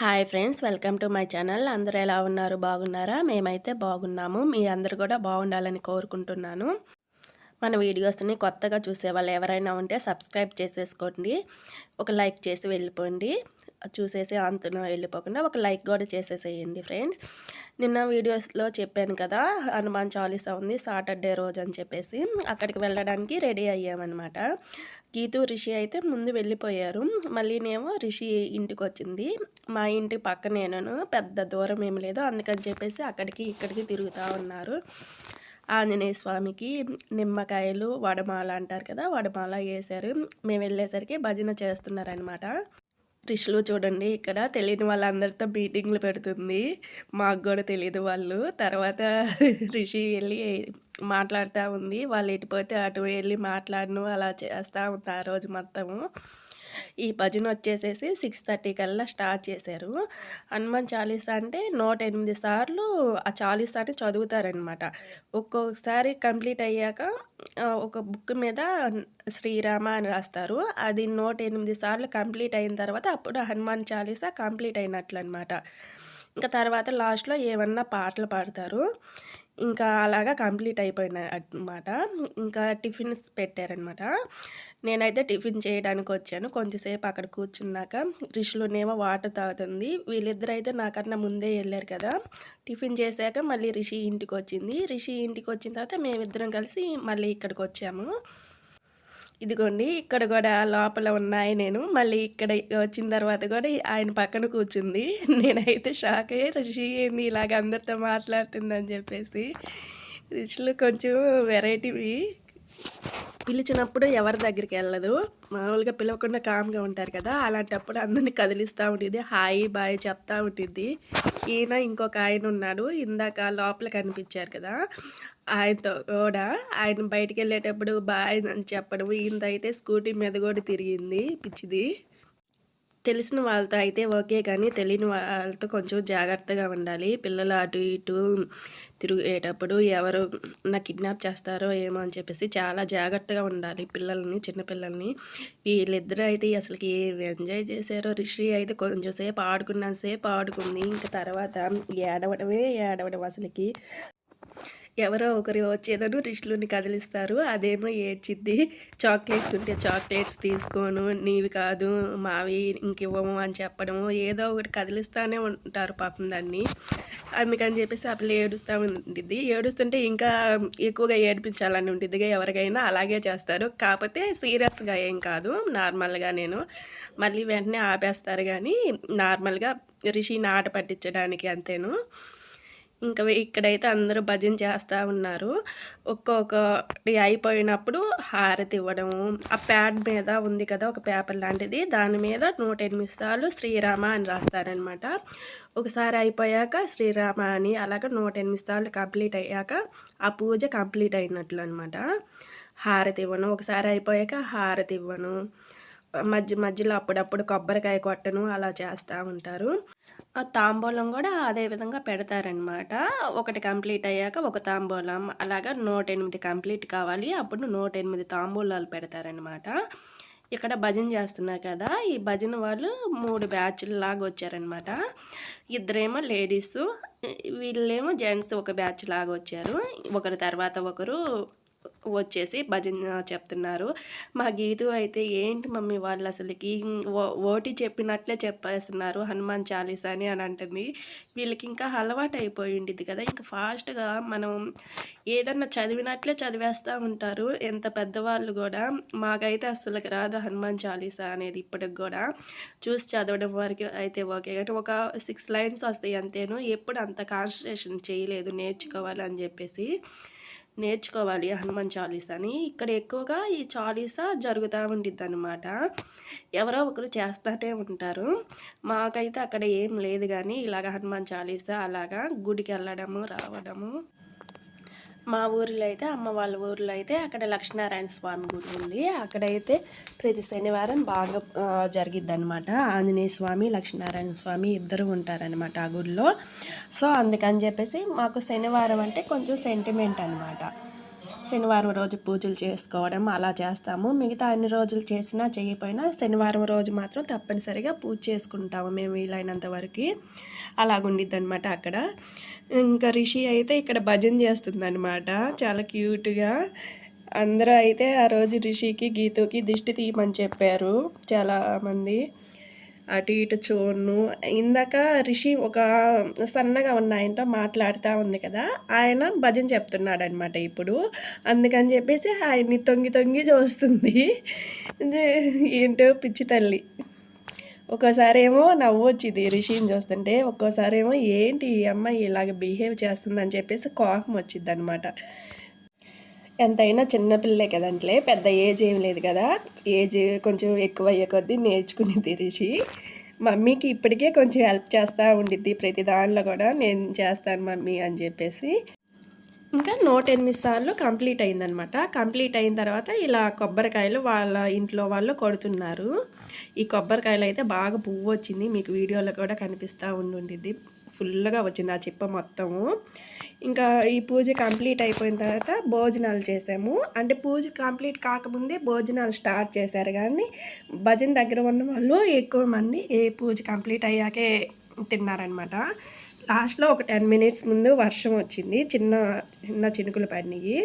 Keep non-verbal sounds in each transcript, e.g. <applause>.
Hi friends welcome to my channel. అందరూ ఎలా ఉన్నారు? బాగున్నారా? మేమైతే బాగున్నాము. మీ అందరు కూడా బాగుండాలని కోరుకుంటున్నాను. మన వీడియోస్ని కొత్తగా చూసే వాళ్ళు ఎవరైనా ఉంటే సబ్స్క్రైబ్ చేసేసుకోండి. ఒక లైక్ చేసి వెళ్ళిపోండి. చూసేసి అంతన వెళ్ళిపోకుండా ఒక లైక్ కూడా చేసేసేయండి ఫ్రెండ్స్. నిన్న వీడియోస్లో చెప్పాను కదా హనుమాన్ చాలీసా ఉంది సాటర్డే రోజు అని చెప్పేసి. అక్కడికి వెళ్ళడానికి రెడీ అయ్యామన్నమాట. గీతు రిషి అయితే ముందు వెళ్ళిపోయారు. మళ్ళీనేమో రిషి ఇంటికి వచ్చింది మా ఇంటి పక్కనేనను పెద్ద దూరం ఏమి లేదు. అందుకని చెప్పేసి అక్కడికి ఇక్కడికి తిరుగుతూ ఉన్నారు. ఆంజనేయ స్వామికి నిమ్మకాయలు వడమాల అంటారు కదా వడమాల వేశారు. మేము వెళ్ళేసరికి భజన చేస్తున్నారనమాట రిషులు చూడండి ఇక్కడ తెలియని వాళ్ళందరితో మీటింగ్లు పెడుతుంది. మాకు కూడా తెలియదు వాళ్ళు. తర్వాత <laughs> రిషి వెళ్ళి మాట్లాడుతూ ఉంది. వాళ్ళు ఎటుపోతే అటు వెళ్ళి మాట్లాడను అలా చేస్తూ ఉంది ఆ రోజు మొత్తము. ఈ భజన వచ్చేసేసి సిక్స్ థర్టీ కల్లా స్టార్ట్ చేశారు. హనుమాన్ చాలీసా అంటే నూట ఎనిమిది సార్లు ఆ చాలీసాని చదువుతారనమాట ఒక్కొక్కసారి కంప్లీట్ అయ్యాక ఒక బుక్ మీద శ్రీరామ అని రాస్తారు. అది నూట ఎనిమిది సార్లు కంప్లీట్ అయిన తర్వాత అప్పుడు హనుమాన్ చాలీసా కంప్లీట్ అయినట్లు అనమాట ఇంకా తర్వాత లాస్ట్లో ఏమన్నా పాటలు పాడతారు. ఇంకా అలాగా కంప్లీట్ అయిపోయిన అనమాట ఇంకా టిఫిన్స్ పెట్టారనమాట నేనైతే టిఫిన్ చేయడానికి వచ్చాను. కొంచెంసేపు అక్కడ కూర్చున్నాక రిషిలోనేమో వాటర్ తాగుతుంది. వీళ్ళిద్దరు అయితే నాకన్నా ముందే వెళ్ళారు కదా. టిఫిన్ చేశాక మళ్ళీ రిషి ఇంటికి వచ్చింది రిషి ఇంటికి వచ్చిన తర్వాత మేమిద్దరం కలిసి మళ్ళీ ఇక్కడికి వచ్చాము ఇదిగోండి ఇక్కడ కూడా లోపల ఉన్నాయి నేను. మళ్ళీ ఇక్కడ వచ్చిన తర్వాత కూడా ఆయన పక్కన కూర్చుంది. నేనైతే షాక్ అయ్యి రిషి ఏంది ఇలాగ అందరితో మాట్లాడుతుందని చెప్పేసి. రిషులు కొంచెం వెరైటీవి పిలిచినప్పుడు ఎవరి దగ్గరికి వెళ్ళదు. మామూలుగా పిలవకుండా కామ్గా ఉంటారు కదా అలాంటప్పుడు అందరిని కదిలిస్తూ ఉంటుంది హాయ్ బాయ్ చెప్తా ఉంటుంది ఈయన ఇంకొక ఆయన ఉన్నాడు ఇందాక లోపల కనిపించారు కదా ఆయనతో కూడా. ఆయన బయటికి వెళ్ళేటప్పుడు బాయ్ అని చెప్పడం ఈయనతో అయితే స్కూటీ మీద కూడా తిరిగింది పిచ్చిది. తెలిసిన వాళ్ళతో అయితే ఓకే కానీ తెలియని వాళ్ళతో కొంచెం జాగ్రత్తగా ఉండాలి. పిల్లలు అటు ఇటు తిరిగేటప్పుడు ఎవరు నా కిడ్నాప్ చేస్తారో ఏమో అని చెప్పేసి చాలా జాగ్రత్తగా ఉండాలి పిల్లల్ని చిన్నపిల్లల్ని వీళ్ళిద్దరూ అయితే అసలుకి ఏమి ఎంజాయ్ చేశారో? రిషి అయితే కొంచెం సేపు ఆడుకున్నా సేపు ఆడుకుంది. ఇంకా తర్వాత ఏడవడమే ఏడవడం అసలుకి ఎవరో ఒకరు వచ్చేదను రిష్లుని కదిలిస్తారు. అదేమో ఏడ్చిద్ది. చాక్లెట్స్ ఉంటే చాక్లెట్స్ తీసుకోను నీవి కాదు మావి ఇంకివ్వము అని చెప్పడము. ఏదో ఒకటి కదిలిస్తూనే ఉంటారు పాపం దాన్ని. అందుకని చెప్పేసి ఆ పిల్ల ఏడుస్తూ ఉంటుంది ఏడుస్తుంటే ఇంకా ఎక్కువగా ఏడిపించాలని ఉంటుంది ఎవరికైనా. అలాగే చేస్తారు. కాకపోతే సీరియస్గా ఏం కాదు. నార్మల్గా నేను మళ్ళీ వెంటనే ఆపేస్తారు కానీ నార్మల్గా రిషిని ఆట పట్టించడానికి అంతేను. ఇంకా ఇక్కడైతే అందరూ భజన చేస్తూ ఉన్నారు. ఒక్కొక్కటి అయిపోయినప్పుడు హారతి ఇవ్వడము. ఆ ప్యాడ్ మీద ఉంది కదా ఒక పేపర్ లాంటిది. దాని మీద నూట ఎనిమిది సార్లు శ్రీరామ అని రాస్తారనమాట ఒకసారి అయిపోయాక శ్రీరామ అని అలాగ నూట ఎనిమిది సార్లు కంప్లీట్ అయ్యాక ఆ పూజ కంప్లీట్ అయినట్లు అనమాట హారతి ఇవ్వను. ఒకసారి అయిపోయాక హారతి ఇవ్వను. మధ్య మధ్యలో అప్పుడప్పుడు కొబ్బరికాయ కొట్టను అలా చేస్తూ ఉంటారు. ఆ తాంబూలం కూడా అదే విధంగా పెడతారనమాట ఒకటి కంప్లీట్ అయ్యాక ఒక తాంబూలం అలాగా నూట ఎనిమిది కంప్లీట్ కావాలి. అప్పుడు నూట ఎనిమిది తాంబూలాలు పెడతారనమాట ఇక్కడ భజన చేస్తున్నారు కదా ఈ భజన వాళ్ళు మూడు బ్యాచ్లు లాగా వచ్చారనమాట ఇద్దరేమో లేడీస్ వీళ్ళేమో జెంట్స్ ఒక బ్యాచ్ లాగా వచ్చారు. ఒకరి తర్వాత ఒకరు వచ్చేసి భజన చెప్తున్నారు. మా గీతు అయితే ఏంటి మమ్మీ వాళ్ళు అసలుకి ఓటి చెప్పినట్లే చెప్పేస్తున్నారు హనుమాన్ చాలీసా అని అని అంటుంది. వీళ్ళకి ఇంకా అలవాటు అయిపోయి కదా ఇంకా ఫాస్ట్గా మనం ఏదన్నా చదివినట్లే చదివేస్తూ ఉంటారు. ఎంత పెద్దవాళ్ళు కూడా మాకైతే అసలు రాదు హనుమాన్ చాలీసా అనేది ఇప్పటికి కూడా. చూసి చదవడం వరకు అయితే ఓకే కానీ ఒక సిక్స్ లైన్స్ వస్తాయి అంతేను. ఎప్పుడు అంత కాన్సన్ట్రేషన్ చేయలేదు నేర్చుకోవాలి అని చెప్పేసి. నేర్చుకోవాలి హనుమాన్ చాలీసాని ఇక్కడ ఎక్కువగా ఈ చాలీసా జరుగుతూ ఉండిద్ది అనమాట ఎవరో ఒకరు చేస్తూనే ఉంటారు. మాకైతే అక్కడ ఏం లేదు కానీ ఇలాగ హనుమాన్ చాలీసా అలాగా గుడికి వెళ్ళడము రావడము. మా ఊరిలో అయితే అమ్మ వాళ్ళ ఊరిలో అయితే అక్కడ లక్ష్మీనారాయణ స్వామి గుడి ఉంది. అక్కడైతే ప్రతి శనివారం బాగా జరిగిద్ది అనమాట ఆంజనేయ స్వామి లక్ష్మీనారాయణ స్వామి ఇద్దరు ఉంటారనమాట ఆ గుడిలో. సో అందుకని చెప్పేసి మాకు శనివారం అంటే కొంచెం సెంటిమెంట్ అనమాట శనివారం రోజు పూజలు చేసుకోవడం అలా చేస్తాము. మిగతా అన్ని రోజులు చేసినా చేయకపోయినా శనివారం రోజు మాత్రం తప్పనిసరిగా పూజ చేసుకుంటాము మేము వీలైనంత వరకు. అలాగుండిద్ది అనమాట అక్కడ. ఇంకా రిషి అయితే ఇక్కడ భజన చేస్తుందన్నమాట. చాలా క్యూట్గా. అందరూ అయితే ఆ రోజు రిషికి గీతకి దిష్టి తీయమని చెప్పారు. చాలామంది అటు ఇటు చూను ఇందాక రిషి ఒక సన్నగా ఉన్న ఆయనతో మాట్లాడుతూ ఉంది కదా ఆయన భజన చెప్తున్నాడు అనమాట ఇప్పుడు. అందుకని చెప్పేసి ఆయన్ని తొంగి తొంగి చూస్తుంది. <laughs> ఏంటో పిచ్చి తల్లి. ఒక్కోసారి ఏమో నవ్వు వచ్చింది రిషిని చూస్తుంటే ఒక్కోసారి ఏమో ఏంటి ఈ అమ్మాయి ఇలాగ బిహేవ్ చేస్తుందని చెప్పేసి కోపం వచ్చింది అనమాట ఎంతైనా చిన్నపిల్లే కదంట్లే పెద్ద ఏజ్ ఏం లేదు కదా ఏజ్ కొంచెం ఎక్కువ అయ్యే కొద్దీ నేర్చుకునేది రిషి. మమ్మీకి ఇప్పటికే కొంచెం హెల్ప్ చేస్తూ ఉండిద్ది ప్రతి దానిలో కూడా నేను చేస్తాను మమ్మీ అని చెప్పేసి. ఇంకా నూట ఎనిమిది సార్లు కంప్లీట్ అయిందనమాట కంప్లీట్ అయిన తర్వాత ఇలా కొబ్బరికాయలు వాళ్ళ ఇంట్లో వాళ్ళు కొడుతున్నారు. ఈ కొబ్బరికాయలు అయితే బాగా పువ్వు వచ్చింది. మీకు వీడియోలో కూడా కనిపిస్తూ ఉండిద్ది ఫుల్గా వచ్చింది ఆ చిప్ప మొత్తము. ఇంకా ఈ పూజ కంప్లీట్ అయిపోయిన తర్వాత భోజనాలు చేసాము. అంటే పూజ కంప్లీట్ కాకముందే భోజనాలు స్టార్ట్ చేశారు. కానీ భజన దగ్గర ఉన్న వాళ్ళు ఎక్కువ మంది ఏ పూజ కంప్లీట్ అయ్యాకే తిన్నారనమాట లాస్ట్లో ఒక టెన్ మినిట్స్ ముందు వర్షం వచ్చింది. చిన్న చిన్న చినుకులు పడినాయి.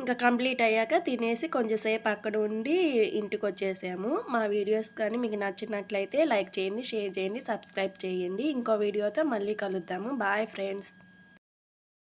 ఇంకా కంప్లీట్ అయ్యాక తినేసి కొంచెంసేపు అక్కడ ఉండి ఇంటికి వచ్చేసాము మా వీడియోస్ కానీ మీకు నచ్చినట్లయితే లైక్ చేయండి షేర్ చేయండి సబ్స్క్రైబ్ చేయండి. ఇంకో వీడియోతో మళ్ళీ కలుద్దాము. Bye friends.